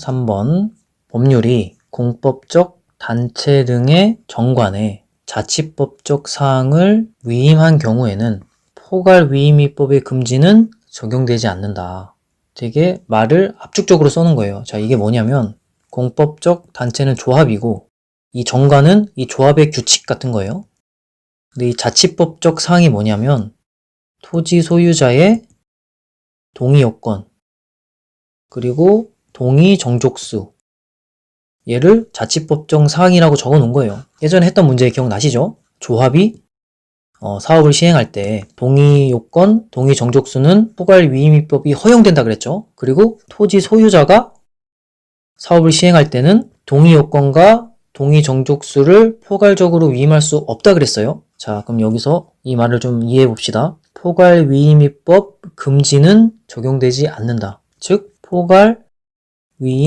3번 법률이 공법적 단체 등의 정관에 자치법적 사항을 위임한 경우에는 포괄 위임입법의 금지는 적용되지 않는다. 되게 말을 압축적으로 써는 거예요. 자, 이게 뭐냐면 공법적 단체는 조합이고 이 정관은 이 조합의 규칙 같은 거예요. 근데 이 자치법적 사항이 뭐냐면 토지 소유자의 동의 요건 그리고 동의 정족수 얘를 자치법정 사항이라고 적어 놓은 거예요. 예전에 했던 문제 기억나시죠? 조합이 어, 사업을 시행할 때 동의 요건, 동의 정족수는 포괄 위임입법이 허용된다 그랬죠. 그리고 토지 소유자가 사업을 시행할 때는 동의 요건과 동의 정족수를 포괄적으로 위임할 수 없다 그랬어요. 자, 그럼 여기서 이 말을 좀 이해해 봅시다. 포괄 위임입법 금지는 적용되지 않는다. 즉, 포괄 위임